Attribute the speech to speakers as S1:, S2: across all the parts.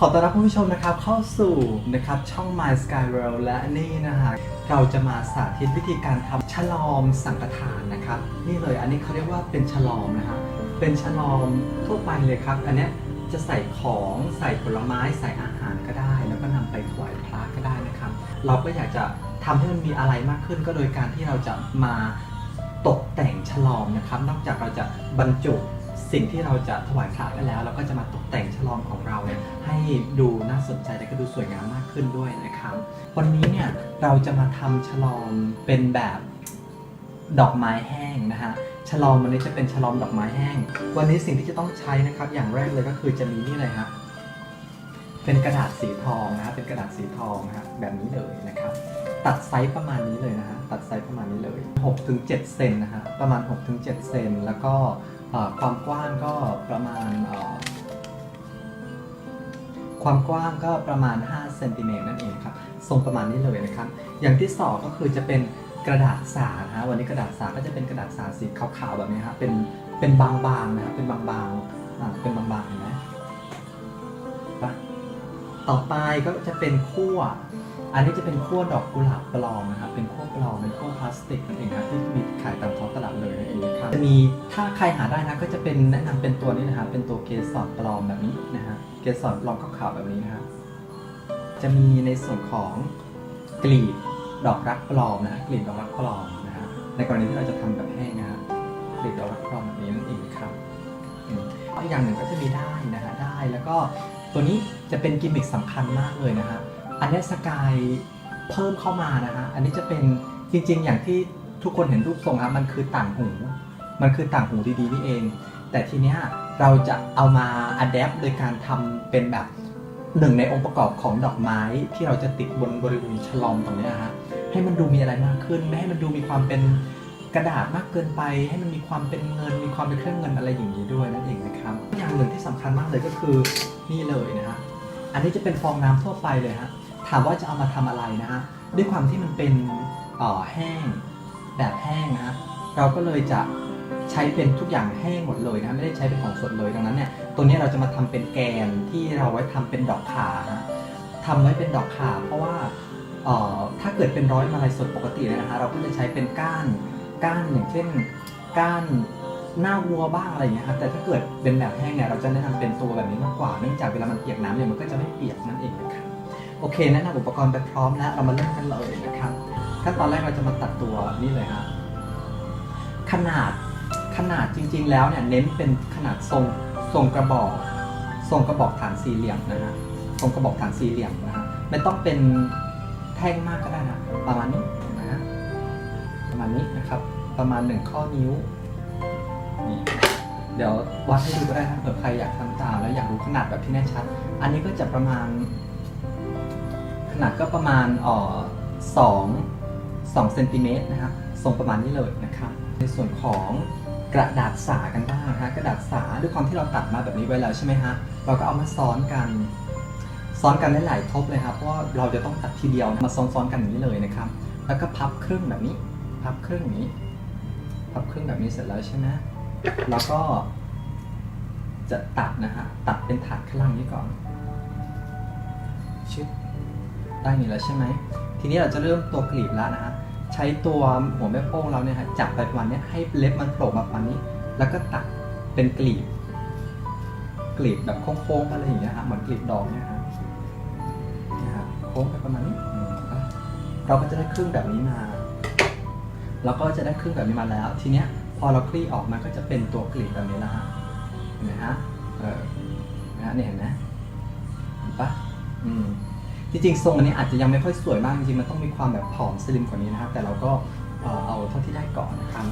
S1: ขอต้อนรับคุณผู้ชมนะครับเข้าสู่นะครับช่อง My Sky World และนี่นะฮะเราจะมาสาธิตวิธีการทำฉลอมสังฆทานนะครับ นี่เลยอันนี้เขาเรียกว่าเป็นฉลอมนะฮะเป็นฉลอมทั่วไปเลยครับ อันนี้จะใส่ของใส่ผลไม้ใส่อาหารก็ได้ แล้วก็นำไปถวายพระก็ได้นะครับ เราก็อยากจะทำให้มันมีอะไรมากขึ้นก็โดยการที่เราจะมาตกแต่งฉลอมนะครับ นอกจากเราจะบรรจุ สิ่งที่เราจะถวายพระไปแล้ว เราก็จะมาตกแต่งฉลอมของเราเนี่ยให้ดูน่าสนใจและก็ดูสวยงามมากขึ้นด้วยนะครับ วันนี้เนี่ยเราจะมาทำฉลอมเป็นแบบดอกไม้แห้งนะฮะฉลอมวันนี้จะเป็นฉลอมดอกไม้แห้ง วันนี้สิ่งที่จะต้องใช้นะครับ อย่างแรกเลยก็คือจะมีนี่เลยฮะเป็นกระดาษสีทองนะฮะเป็นกระดาษสีทองนะฮะแบบนี้เลยนะครับ ตัดไซส์ประมาณนี้เลยนะฮะตัดไซส์ประมาณนี้เลย6ถึง7เซนนะฮะประมาณ6ถึง7เซนแล้วก็ ความกว้างก็ประมาณความกว้างก็ประมาณ5เซนติเมตรนั่นเองครับทรงประมาณนี้เลยนะครับ อย่างที่สองก็คือจะเป็นกระดาษสานะฮะวันนี้กระดาษสาก็จะเป็นกระดาษสาสีขาวๆแบบนี้ฮะเป็นเป็นบางๆนะครับเป็นบางๆอ่าเป็นบางๆเห็นไหมปะต่อไปก็จะเป็นขั้วอันนี้จะเป็นขั้วดอกกุหลาบปลอมนะครับเป็นขั้วปลอมเป็นขั้วพลาสติกนั่นเองครับที่ จะมีถ้าใครหาได้นะก็จะเป็นแนะนำเป็นตัวนี้นะครับเป็นตัวเกสรปลอมแบบนี้นะฮะเกสรปลอมขาวๆแบบนี้นะครับจะมีในส่วนของกลีบดอกรักปลอมนะฮะกลีบดอกรักปลอมนะฮะในกรณีที่เราจะทำแบบแห้งนะฮะกลีบดอกรักปลอมแบบนี้นั่นเองครับอีกอย่างหนึ่งก็จะมีได้นะฮะได้แล้วก็ตัวนี้จะเป็นกิมมิคสำคัญมากเลยนะฮะอันนี้สกายเพิ่มเข้ามานะฮะอันนี้จะเป็นจริงๆ อย่างที่ทุกคนเห็นรูปทรงครับมันคือต่างหู มันคือต่างหูดีๆนี่เอง แต่ทีเนี้ยเราจะเอามาอัดแอปโดยการทำเป็นแบบหนึ่งในองค์ประกอบของดอกไม้ที่เราจะติดบนบริเวณฉลอมตรงเนี้ยฮะให้มันดูมีอะไรมากขึ้น ไม่ให้มันดูมีความเป็นกระดาษมากเกินไป ให้มันมีความเป็นเงิน มีความเป็นเครื่องเงินอะไรอย่างนี้ด้วยนั่นเองนะครับ อย่างหนึ่งที่สำคัญมากเลยก็คือนี่เลยนะฮะอันนี้จะเป็นฟองน้ำทั่วไปเลยฮะถามว่าจะเอามาทำอะไรนะฮะด้วยความที่มันเป็นอ่อแห้งแบบแห้งนะฮะเราก็เลยจะ ใช้เป็นทุกอย่างแห้งหมดเลยนะไม่ได้ใช้เป็นของสดเลยดังนั้นเนี่ยตัวนี้เราจะมาทำเป็นแกนที่เราไว้ทำเป็นดอกขาฮะทำไว้เป็นดอกขาเพราะว่าถ้าเกิดเป็นร้อยมาลัยสดปกติเลยนะฮะเราก็จะใช้เป็นก้านก้านอย่างเช่น ก้านหน้าวัวบ้างอะไรอย่างเงี้ยครับแต่ถ้าเกิดเป็นแบบแห้งเนี่ยเราจะแนะนำเป็นตัวแบบนี้มากกว่าเนื่องจากเวลามันเปียกน้ำเนี่ยมันก็จะไม่เปียกนั่นเองนะครับโอเคแนะนำอุปกรณ์ไปพร้อมแล้วเรามาเริ่มกันเลยนะครับขั้นตอนแรกเราจะมาตัดตัวนี่เลยฮะขนาด ขนาดจริงๆแล้วเนี่ยเน้นเป็นขนาดทรงทรงกระบอกทรงกระบอกฐานสี่เหลี่ยมนะฮะทรงกระบอกฐานสี่เหลี่ยมนะฮะไม่ต้องเป็นแท่งมากก็ได้นะประมาณนี้นะฮะประมาณนี้นะครับประมาณหนึ่งข้อนิ้วนี่เดี๋ยววัดให้ดูก็ได้นะเผื่อใครอยากทำตามแล้วอยากรู้ขนาดแบบที่แน่ชัด อันนี้ก็จะประมาณ ขนาดก็ประมาณอ่อสองสองเซนติเมตรนะครับทรงประมาณนี้เลยนะครับในส่วนของ กระดาษสากันบ้างนะฮะกระดาษสาด้วยความที่เราตัดมาแบบนี้ไว้แล้วใช่ไหมฮะเราก็เอามาซ้อนกัน ซ้อนกันหลายๆทบเลยครับเพราะว่าเราจะต้องตัดทีเดียวมาซ้อนๆกันอย่างนี้เลยนะครับ แล้วก็พับครึ่งแบบนี้ พับครึ่งนี้ พับครึ่งแบบนี้เสร็จแล้วใช่ไหมแล้วก็ จะตัดนะฮะตัดเป็นถาดข้างล่างนี้ก่อนชึบได้นี้แล้วใช่ไหมทีนี้เราจะเริ่มตัวกลีบแล้วนะฮะ ใช้ตัวหัวแม่โป้งเราเนี่ยฮะจับไปประมาณเนี้ยให้เล็บมันโผล่มาประมาณนี้ แล้วก็ตัดเป็นกลีบ กลีบแบบโค้งๆอะไรอย่างเงี้ยฮะเหมือนกลีบดอกเนี่ยฮะนะฮะโค้งไปประมาณนี้เราก็จะได้ครึ่งแบบนี้มาเราก็จะได้ครึ่งแบบนี้มาแล้ว ทีเนี้ยพอเราคลี่ออกมันก็จะเป็นตัวกลีบแบบนี้แล้วฮะเห็นไหมฮะเออนะฮะเนี่ยเห็นไหมเห็นปะอืม จริงๆทรงอันนี้อาจจะยังไม่ค่อยสวยมากจริงๆมันต้องมีความแบบผอมสลิมกว่านี้นะครับ แต่เราก็เอ่อเอาเท่าที่ได้ก่อนนะครับ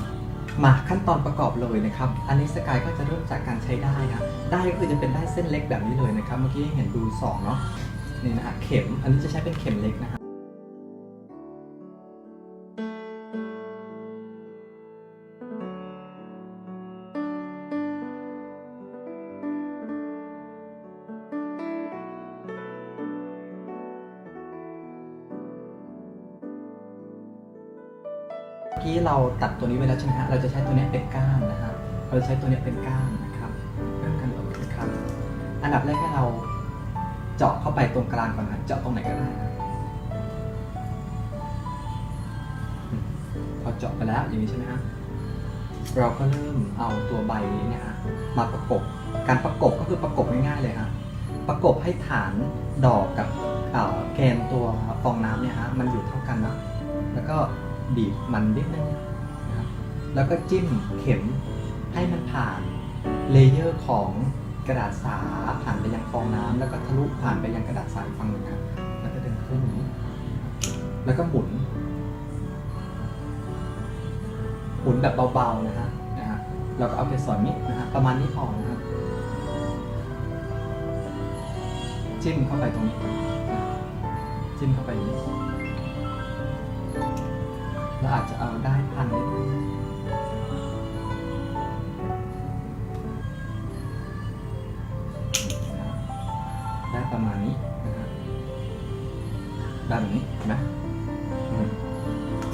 S1: มาขั้นตอนประกอบเลยนะครับ อันนี้สกายก็จะเริ่มจากการใช้ได้นะได้ก็คือจะเป็นได้เส้นเล็กแบบนี้เลยนะครับ เมื่อกี้เห็นดูสองเนาะนี่นะฮะเข็มอันนี้จะใช้เป็นเข็มเล็กนะฮ กี้เราตัดตัวนี้ไว้แล้วใช่ไหมฮะ เราจะใช้ตัวนี้เป็นก้านนะฮะเราจะใช้ตัวนี้เป็นก้านนะครับเริ่มกันเลยนะครับ อันดับแรกให้เราเจาะเข้าไปตรงกลางก่อนนะเจาะตรงไหนก็ได้นะพอเจาะไปแล้วอย่างนี้ใช่ไหมฮะ เราก็เริ่มเอาตัวใบนี้เนี่ยฮะมาประกบ การประกบก็คือประกบง่ายๆเลยฮะ ประกบให้ฐานดอกกับแกนตัวฟองน้ำเนี่ยฮะ มันอยู่เท่ากันนะ แล้วก็ บีบมันนิดนึงนะครับแล้วก็จิ้มเข็มให้มันผ่านเลเยอร์ของกระดาษสาผ่านไปยังฟองน้ำแล้วก็ทะลุผ่านไปยังกระดาษสาอีกฝั่งหนึ่งครับแล้วก็เดินขึ้นอย่างนี้ แล้วก็หมุน หมุนแบบเบาๆนะฮะนะฮะเราก็เอาเกสรนี้นะฮะประมาณนี้พอนะฮะจิ้มเข้าไปตรงนี้ จิ้มเข้าไปนี้ แล้วอาจจะเอาได้พันนิดนึงได้ประมาณนี้นะฮะได้แบบนี้เห็นไหม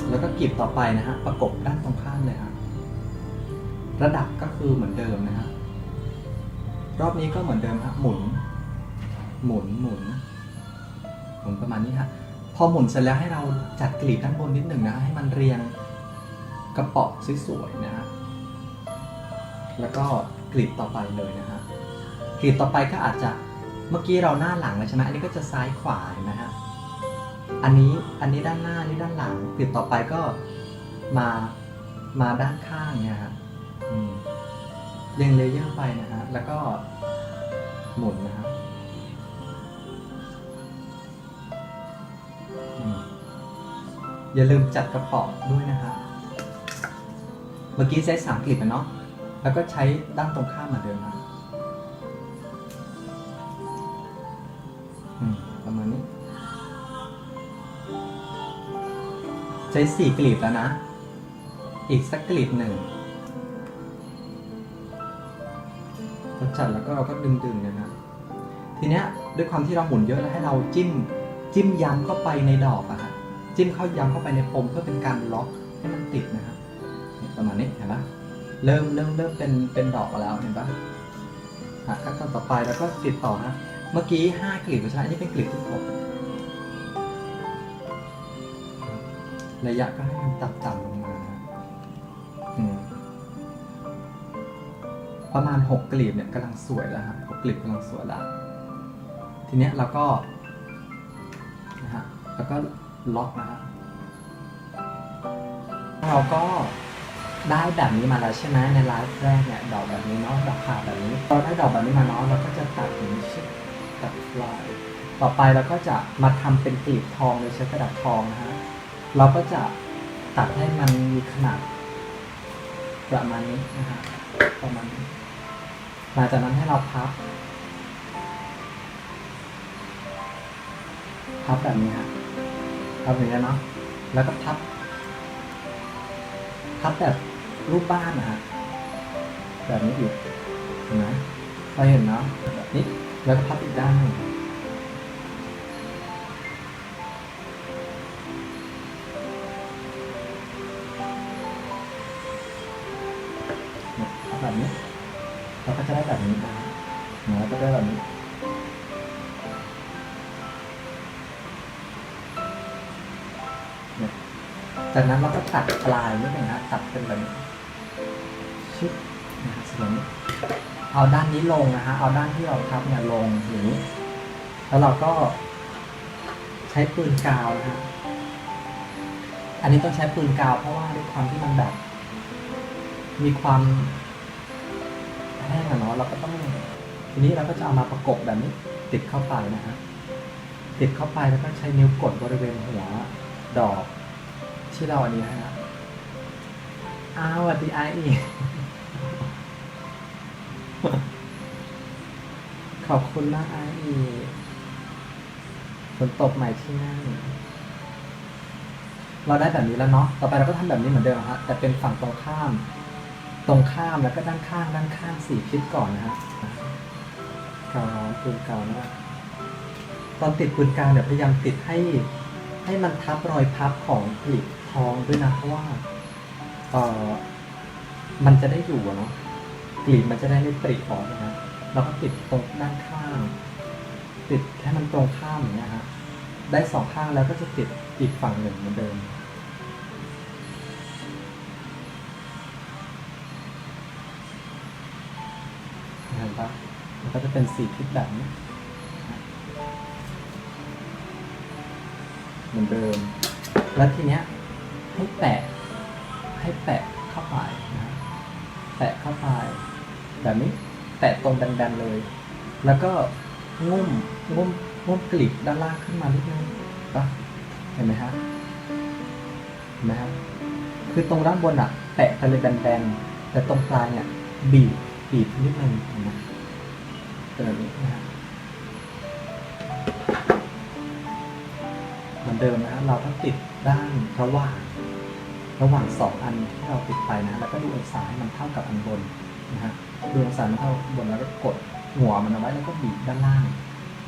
S1: แล้วก็กลีบต่อไปนะฮะ ประกบด้านตรงข้ามเลยฮะระดับก็คือเหมือนเดิมนะฮะ รอบนี้ก็เหมือนเดิมฮะ หมุน หมุน หมุน หมุนประมาณนี้ฮะ อหมุนเสร็จแล้วให้เราจัดกลีบด้านบนนิดหนึ่งนะให้มันเรียงกระป๋อสวยๆนะฮะแล้วก็กลีบต่อไปเลยนะฮะกลีบต่อไปก็อาจจะเมื่อกี้เราหน้าหลังเลยใช่ไหมอันนี้ก็จะซ้ายขวาเห็นไหมฮะอันนี้อันนี้ด้านหน้านี่ด้านหลังกลีบต่อไปก็มามาด้านข้างเนี่ยฮะเรียงเลเยอร์ไปนะฮะแล้วก็หมุนนะฮะ อย่าลืมจัดกระป๋อด้วยนะฮะเมื่อกี้ใช้สามกลีบไปเนาะ แล้วก็ใช้ด้านตรงข้ามเหมือนเดิมนะอืมประมาณนี้ ใช้สี่กลีบแล้วนะ อีกสักกลีบหนึ่งพอจัดแล้วก็เราก็ดึงดึงๆนะฮะทีเนี้ยด้วยความที่เราหมุนเยอะแล้วให้เราจิ้ม จิ้มย้ำเข้าไปในดอกอะฮะ จิ้มเข้าย้ำเข้าไปในปมเพื่อเป็นการล็อกให้มันติดนะฮะเนี่ยประมาณนี้เห็นปะเริ่มเริ่มเริ่มเป็นเป็นดอกแล้วเห็นปะอะขั้นตอนต่อไปแล้วก็ติดต่อฮะเมื่อกี้ห้ากลีบใช่ไหมนนี้เป็นกลีบที่หกระยะก็ให้มันต่ำๆลงมาประมาณหกกลีบเนี่ยกำลังสวยแล้วฮะหกกลีบกำลังสวยแล้วทีเนี้ยเราก็นะฮะแล้วก็ ล็อกนะฮะเราก็ได้แบบนี้มาแล้วใช่ไหมในไลฟ์แรกเนี่ยดอกแบบนี้เนาะดอกขาแบบนี้เราได้ดอกแบบนี้มาเนาะเราก็จะตัดอย่างนี้ใช่ตัดลายต่อไปเราก็จะมาทำเป็นกลีบทองโดยใช้กระดาษทองนะฮะเราก็จะตัดให้มันมีขนาดประมาณนี้นะฮะประมาณนี้หลังจากนั้นให้เราพับ พับแบบนี้ฮะ ทับอย่างนี้ยเนาะแล้วก็พับพับแบบรูปบ้านนะฮะแบบนี้อีกเห็นไหมเราเห็นเนาะแบบนี้แล้วก็พับอีกด้านหนึ่ง จากนั้นเราก็ตัดปลายนิดหนึงนะตัดเป็นแบบนี้ชิบนะฮะส่วนนี้เอาด้านนี้ลงนะฮะเอาด้านที่เราทับเนี่ยลงอย่างนี้ แล้วเราก็ใช้ปืนกาวนะฮะอันนี้ต้องใช้ปืนกาวเพราะว่าด้วยความที่มันแบบ มีความแห้งอะเนาะเราก็ต้องทีนี้เราก็จะเอามาประกบแบบนี้ ติดเข้าไปนะฮะติดเข้าไปแล้วก็ใช้นิ้วกดบริเวณหัวดอก ที่เราอันนี้นะฮะอ้าวสวัสดีไออีกขอบคุณมากไออีฝนตกใหม่ที่นั่น เราได้แบบนี้แล้วเนาะ ต่อไปเราก็ทำแบบนี้เหมือนเดิมฮะ แต่เป็นฝั่งตรงข้าม ตรงข้ามแล้วก็ด้านข้าง ด้านข้างสี่ทิศก่อนนะฮะกาวร้อนปืนกาวนะตอนติดปืนกาวเนี่ยพยายามติดให้ให้มันทับรอยพับของกลีบ ทองด้วยนะเพราะว่าเออมันจะได้อยู่เนาะกลีบมันจะได้ไม่ปริออกนะฮะเราก็ติดตรงด้านข้าง ติดให้มันตรงข้ามอย่างเงี้ยฮะได้สองข้างแล้วก็จะติดอีกฝั่งหนึ่งเหมือนเดิมเห็นปะมันก็จะเป็นสีทิศแบบนี้เหมือนเดิม แล้วทีเนี้ย ให้แปะให้แปะเข้าไปนะแปะเข้าไปแบบนี้แปะตรงแบนๆเลย แล้วก็งุ้มงุ้มงุ้มกลีบด้านล่างขึ้นมานิดนึงปะเห็นไหมฮะเห็นไหมครับคือตรงด้านบนอะแปะไปเลยแบนๆแต่ตรงปลายเนี่ยบีบบีบนิดนึงนไหมเป็นแบบนี้นะฮะเหมือนเดิมนะฮะเราต้องติดด้านระหว่าง ระหว่างสองอันที่เราติดไปนะแล้วก็ดูองศาให้มันเท่ากับอันบนนะฮะดูองศามันเท่าบนแล้วก็กดหัวมันเอาไว้แล้วก็บีบด้านล่าง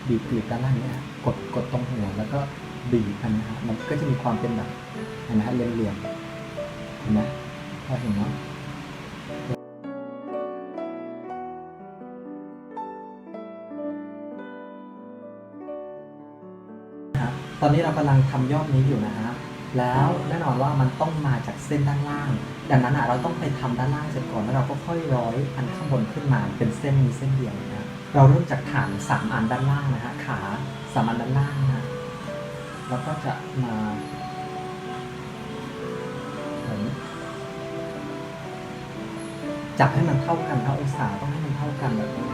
S1: บีบกลีบด้านล่างเนี่ยกดกดตรงหัวแล้วก็บีบกันนะฮะมันก็จะมีความเป็นแบบเห็นไหมฮะเหลี่ยมๆเห็นไหมพอเห็นเนาะนะครับตอนนี้เรากำลังทำยอดนี้อยู่นะฮะ แล้วแน่นอนว่ามันต้องมาจากเส้นด้านล่าง ดังนั้นอะเราต้องไปทำด้านล่างเสร็จก่อนแล้วเราก็ค่อยร้อยอันข้างบนขึ้นมาเป็นเส้นมีเส้นเดียวนะเราเริ่มจากฐานสามอันด้านล่างนะฮะขาสามอันด้านล่างนะแล้วก็จะมาจับให้มันเท่ากันเท่าองศาต้องให้มันเท่ากันแบบนี้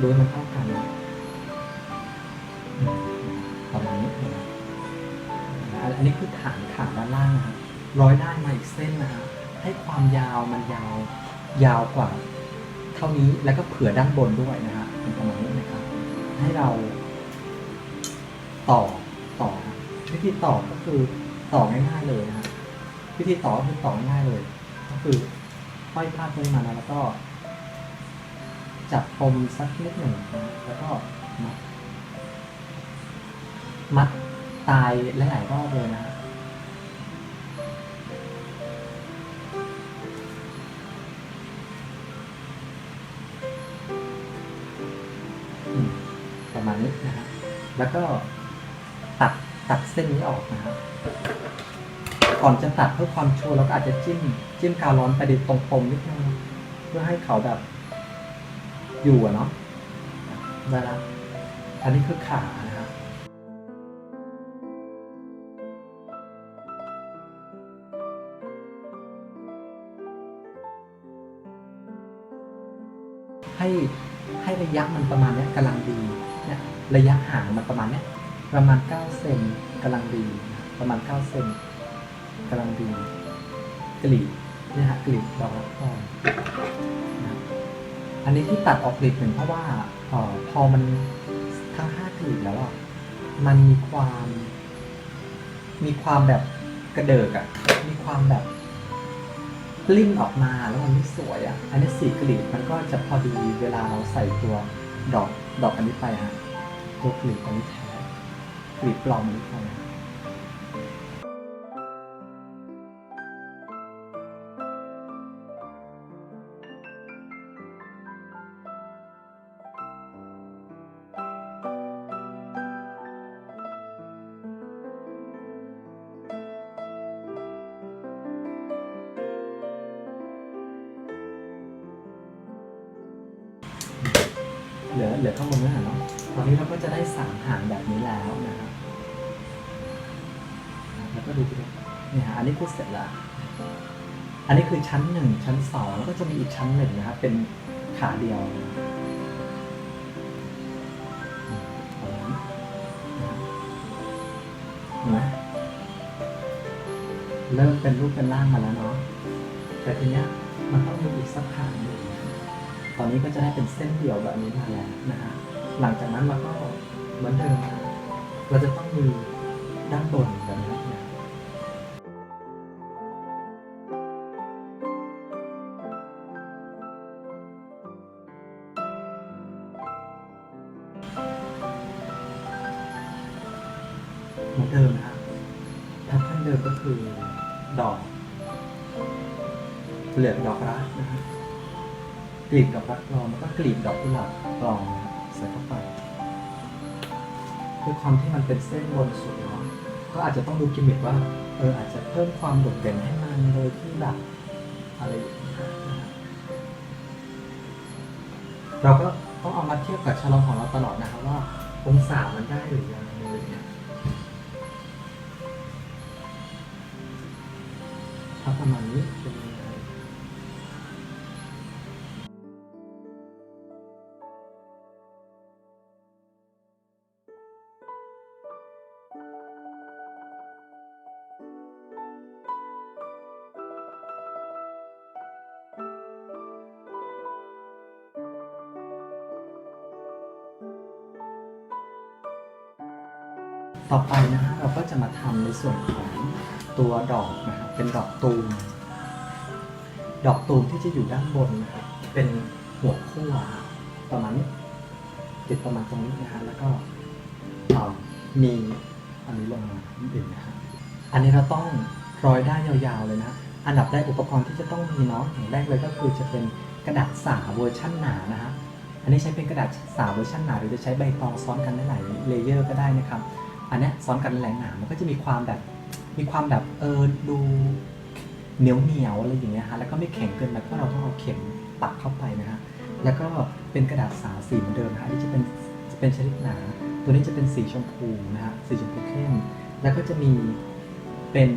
S1: ดูให้มันเท่ากันนะ อันนี้คือฐานขาด้านล่างนะครับร้อยได้มาอีกเส้นนะฮะให้ความยาวมันยาวยาวกว่า เท่านี้แล้วก็เผื่อด้านบนด้วยนะฮะเป็นประมาณนี้นะครับ ให้เรา ต่อต่อวิธีต่อก็คือต่อง่ายๆเลยนะฮะวิธีต่อก็คือต่อง่ายๆเลย ก็คือห้อยผ้าตรงนี้มานะแล้วก็ จับปมสักนิดหนึ่งนะแล้วก็มัดมัด ตายหลายรอบเลยนะ ประมาณนี้นะฮะแล้วก็ตัดตัดเส้นนี้ออกนะฮะก่อนจะตัดเพื่อความชัวร์เราก็อาจจะจิ้มจิ้มกาวร้อนไปดิตรงปมนิดนึงเพื่อให้เขาแบบอยู่อะเนาะได้ละอันนี้คือขา ให้ให้ระยะมันประมาณนี้กำลังดีเนี่ยระยะห่างมันประมาณนี้ประมาณ 9 เซนกำลังดี ประมาณ 9 เซนกำลังดีกลีบนี่ยฮะกลีบดอกรักทองนะอันนี้ที่ตัดออกกลีบหนึ่งเพราะว่าออพอมันทั้งห้ากลีบแล้วอะมันมีความ มีความแบบกระเดิกอะมีความแบบ ลิ้นออกมาแล้วมันไม่สวยอะ อันนี้สีกลีบมันก็จะพอดีเวลาเราใส่ตัวดอกดอกอันนี้ไปฮะตัวกลีบอันนี้แท้กลีบปลอมอันนี้ไป เหลือเข้างบนนั่นแหละเนาะตอนนี้เราก็จะได้สามหางแบบนี้แล้วนะครับแล้วก็ดูไปด้วยนี่ฮะอันนี้คือเสร็จแล้วอันนี้คือชั้นหนึ่งชั้นสองแล้วก็จะมีอีกชั้นหนึ่งนะครับ เป็นขาเดียวเอาอย่างนี้นะเริ่มเป็นรูปเป็นร่างมาแล้วเนาะแต่ทีเนี้ยมันต้องมีอีกสักหางหนึ่ง ตอนนี้ก็จะได้เป็นเส้นเดี่ยวแบบนี้มาแล้วนะฮะ หลังจากนั้นเราก็เหมือนเดิมนะเราจะต้องมีด้านบนแบบนี้ เป็นเส้นบนสุดเนาะก็อาจจะต้องดูกิมมิคว่าเอออาจจะเพิ่มความโดดเด่นให้มันโดยที่แบบอะไรอย่างเงี้ยเราก็ต้องเอามาเทียบกับฉลองของเราตลอดนะครับว่าองศามันได้หรือยังอะไรอย่างเงี้ยถ้าประมาณนี้ ต่อไปนะฮะเราก็จะมาทำในส่วนของตัวดอกนะครับเป็นดอกตูม ดอกตูมที่จะอยู่ด้านบนนะครับเป็นหัวขั้วประมาณนี้ติดประมาณตรงนี้นะฮะแล้วก็มีอันนี้ลงมานิดหนึ่งนะฮะอันนี้เราต้องร้อยได้ยาวๆเลยนะอันดับแรกอุปกรณ์ที่จะต้องมีเนาะอย่างแรกเลยก็คือจะเป็นกระดาษสาเวอร์ชั่นหนานะฮะอันนี้ใช้เป็นกระดาษสาเวอร์ชันหนาหรือจะใช้ใบตองซ้อนกันได้หลายเลเยอร์ก็ได้นะครับ อันนี้ซ้อนกันแหลงหนามันก็จะมีความแบบมีความแบบเออดูเหนียวเหนียวอะไรอย่างเงี้ยฮะแล้วก็ไม่แข็งเกินไปเพราะเราต้องเอาเข็มปักเข้าไปนะฮะแล้วก็เป็นกระดาษสาสีเหมือนเดิมฮะที่จะเป็นจะเป็นชนิดหนา ตัวนี้จะเป็นสีชมพูนะฮะสีชมพูเข้มแล้วก็จะมีเป็น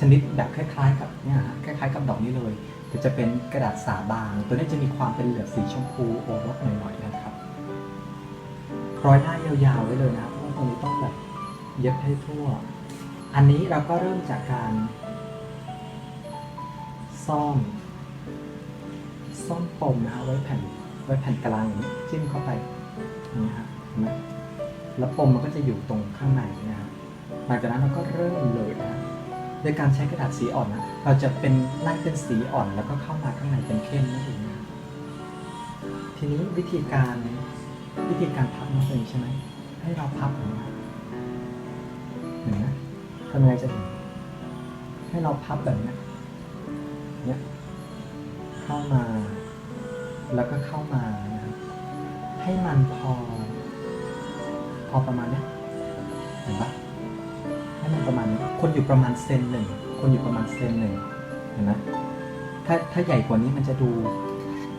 S1: ชนิดแบบคล้ายๆ กับเนี่ยฮะคล้ายๆ กับดอกนี้เลยแต่จะเป็นกระดาษสาบาง ตัวนี้จะมีความเป็นเหลือบสีชมพูโอรสหน่อยๆนะครับร้อยหน้ายาวๆไว้เลยนะเพรา ตรงนี้ต้องแบบเย็บให้ทั่ว อันนี้เราก็เริ่มจากการซ่อมซ่อมปมนะฮะไว้แผ่นไว้แผ่นกลางอย่างนี้จิ้มเข้าไปนี่ฮะเห็นไหมแล้วปมมันก็จะอยู่ตรงข้างในนะฮะหลังจากนั้นเราก็เริ่มเลยนะฮะโดยการใช้กระดาษสีอ่อนนะเราจะเป็นไล่เป็นสีอ่อนแล้วก็เข้ามาข้างในเป็นเข้มนั่นเองนะทีนี้วิธีการวิธีการพับมันเป็นอย่างใช่ไหม ให้เราพับอย่างนี้นะเห็นไหมทำยังไงจะให้เราพับแบบนี้เนี้ยเข้ามา แล้วก็เข้ามานะครับให้มันพอ พอประมาณเนี้ยเห็นปะให้มันประมาณนี้คนอยู่ประมาณเซนหนึ่งคนอยู่ประมาณเซนหนึ่งเห็นไหมถ้าถ้าใหญ่กว่านี้มันจะดู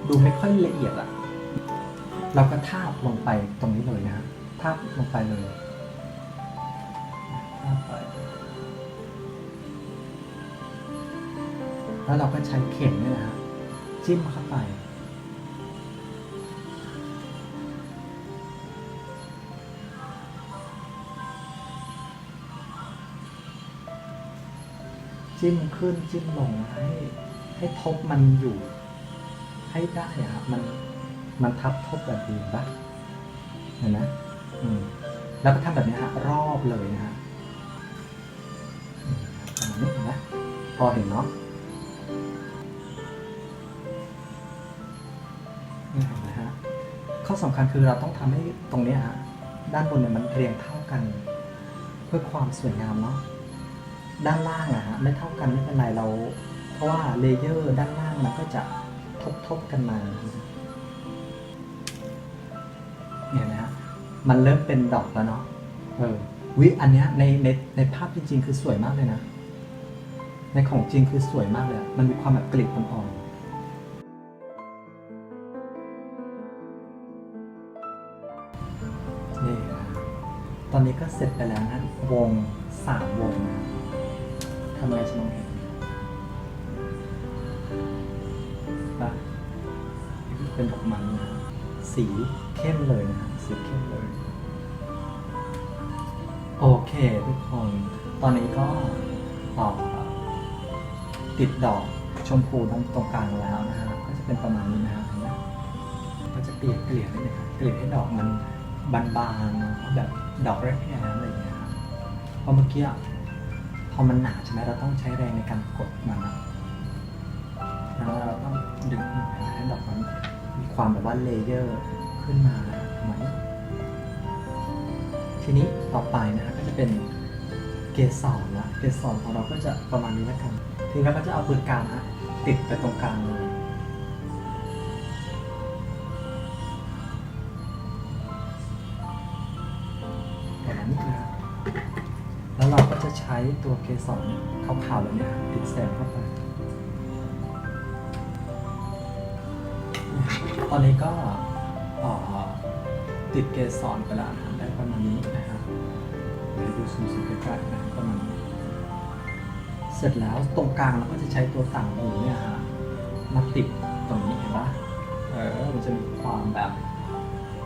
S1: ดูไม่ค่อยละเอียดอะเราก็ทาบลงไปตรงนี้เลยนะฮะ ทาบลงไปเลยทาบไปแล้วเราก็ใช้เข็มเนี่ยนะฮะจิ้มเข้าไป จิ้มขึ้นจิ้มลงให้ให้ทบมันอยู่ ให้ได้อะครับมันมันทับทบแบบดีปะเห็นไหม แล้วก็ทำแบบนี้ฮะรอบเลยนะฮะประมาณนี้เห็นไหมพอเห็นเนาะนี่เห็นไหมฮะข้อสำคัญคือเราต้องทำให้ตรงนี้ฮะด้านบนเนี่ยมันเรียงเท่ากัน เพื่อความสวยงามเนาะด้านล่างอะฮะไม่เท่ากันไม่เป็นไรเรา เพราะว่าเลเยอร์ด้านล่างมันก็จะทบทบๆกันมาเนี่ยนะฮะ มันเริ่มเป็นดอกแล้วเนาะเออวิอันเนี้ยในในในภาพจริงๆคือสวยมากเลยนะ ในของจริงคือสวยมากเลยอะมันมีความแบบกลีบอ่อนๆนี่นะตอนนี้ก็เสร็จไปแล้วนะ วงสามวงนะทำไมจะมองเห็นปะนี่เป็นดอกไม้นะสีเข้มเลยนะสีเข้มเลยโอ เคทุกคน ตอนนี้ก็ต่อติดดอกชมพูตรงตรงกลางแล้วนะฮะ ก็จะเป็นประมาณนี้นะฮะเห็นไหมก็จะเกลี่ยเกลี่ยนิดนึงเกลี่ยให้ดอกมันบานๆแบบดอกแรกแค่อะไรอย่างเงี้ยเพราะเมื่อกี้พอมันหนาใช่ไหมเราต้องใช้แรงในการกดมันอะแล้วเราต้องดึงให้ดอกมันมีความแบบว่าเลเยอร์ขึ้นมาประมาณนี้ ทีนี้ต่อไปนะฮะก็จะเป็นเกสรละเกสรของเราก็จะประมาณนี้แล้วกัน ทีนี้เราก็จะเอาปืนกลางฮะติดไปตรงกลางเลยนนนะฮะแล้วเราก็จะใช้ตัวเกสรขาวๆแบบเนี้ยติดแสงเข้าไป ตอนนี้ก็ติดเกสรไปแล้วนะ ประมาณนี้นะฮะเดี๋ยวดูซูมๆใกล้ๆนะประมาณนี้เสร็จแล้วตรงกลางเราก็จะใช้ตัวต่างหูเนี่ยฮะมาติดตรงนี้เห็นปะเออมันจะมีความแบบ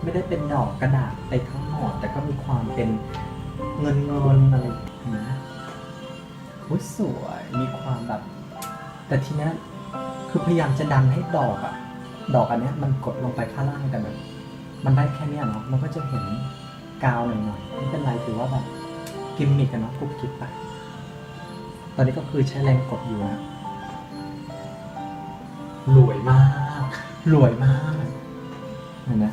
S1: ไม่ได้เป็นดอกกระดาษไปทั้งหมดแต่ก็มีความเป็นเงินเงินอะไรนะอุ้ยสวยมีความแบบ แต่ทีนี้คือพยายามจะดันให้ดอกอะดอกอันเนี้ยมันกดลงไปข้างล่างแต่แบบมันได้แค่เนี้ยเนาะมันก็จะเห็น กาวหน่อยๆไม่เป็นไรถือว่าแบบกิมมิกกันเนาะกุบกิบไปตอนนี้ก็คือใช้แรงกดอยู่นะรวยมากรวยมากเห็นไหม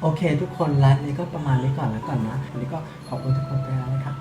S1: โอเค ทุกคนร้านนี้ก็ประมาณนี้ก่อนแล้วก่อนนะวันนี้ก็ขอบคุณทุกคนไปแล้วนะครับ